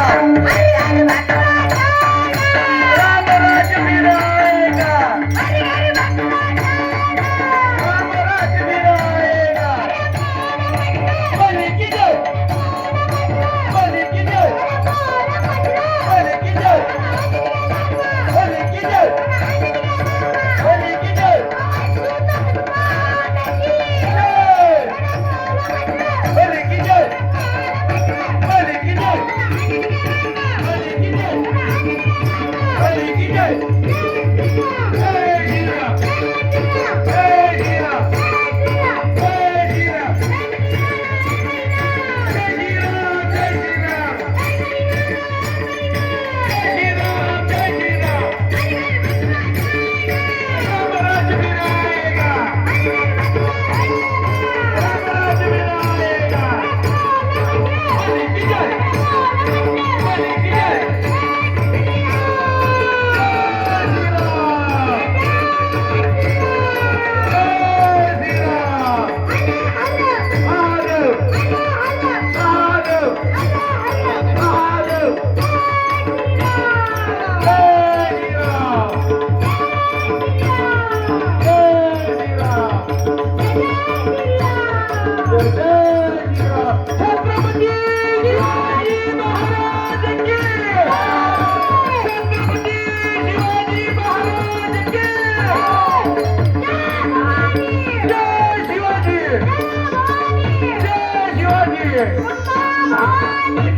வணக்கம் Ei, ei. Chhatrapati Thank you.